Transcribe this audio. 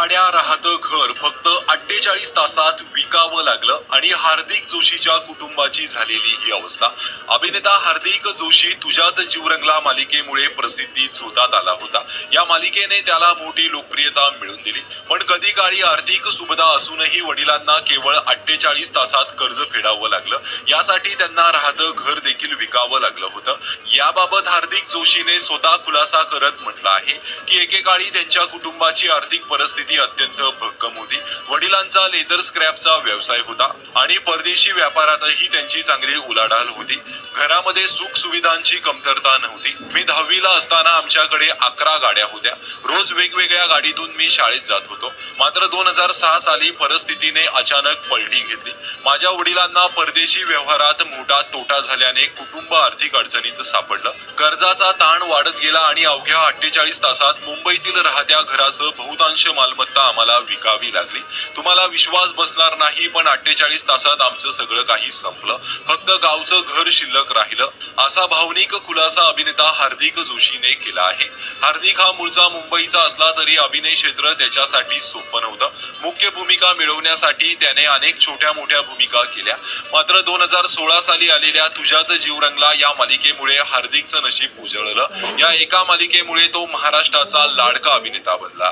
साड्या राहतं घर. अठ्ठेचाळीस तासात विकावं लागलं आणि हार्दिक जोशीच्या कुटुंबाची झालेली ही अवस्था. अभिनेता हार्दिक जोशी तुझ्यात जीवरंगला मालिकेमुळे प्रसिद्धी झोतात आला होता. या मालिकेने त्याला मोठी लोकप्रियता मिळून दिली. पण कधी काळी आर्थिक सुविधा असूनही वडिलांना केवळ अठ्ठेचाळीस तासात कर्ज फेडावं लागलं. यासाठी त्यांना राहतं घर देखील विकावं लागलं होतं. याबाबत हार्दिक जोशीने स्वतः खुलासा करत म्हटलं आहे की एकेकाळी त्यांच्या कुटुंबाची आर्थिक परिस्थिती अत्यंत भक्कम होती. वडिलांचा लेदर स्क्रॅपचा व्यवसाय होता आणि परदेशी व्यापारातही त्यांची चांगली उलाढाल होती. घरामध्ये सुख सुविधांची कमतरता नव्हती. मी दहावीला असताना आमच्याकडे अकरा गाड्या होत्या. रोज वेगवेगळ्या गाडीतून मी शाळेत जात होतो. मात्र दोन हजार सहा साली परिस्थितीने अचानक पलटी घेतली. माझ्या वडिलांना परदेशी व्यवहारात मोठा तोटा झाल्याने कुटुंब आर्थिक अडचणीत सापडलं. कर्जाचा ताण वाढत गेला आणि अवघ्या अठ्ठेचाळीस तासात मुंबईतील राहत्या घराचं बहुतांश मालमत्ता आम्हाला विकावी लागली. तुम्हाला विश्वास बसणार नाही पण अठ्ठेचाळीस तासात आमचं सगळं काही संपलं. फक्त गावचं घर शिल्लक राहिलं. असा भावनिक खुलासा अभिनेता हार्दिक जोशीने केला आहे. हार्दिक हा मूळचा मुंबईचा असला तरी अभिनय क्षेत्र त्याच्यासाठी सोपं नव्हतं. मुख्य भूमिका मिळवण्यासाठी त्याने अनेक छोट्या मोठ्या भूमिका केल्या. मात्र दोन हजार सोळा साली आलेल्या तुझ्यात जीव रंगला या मालिकेमुळे हार्दिकचं नशीब उजळलं. या एका मालिकेमुळे तो महाराष्ट्राचा लाडका अभिनेता बनला.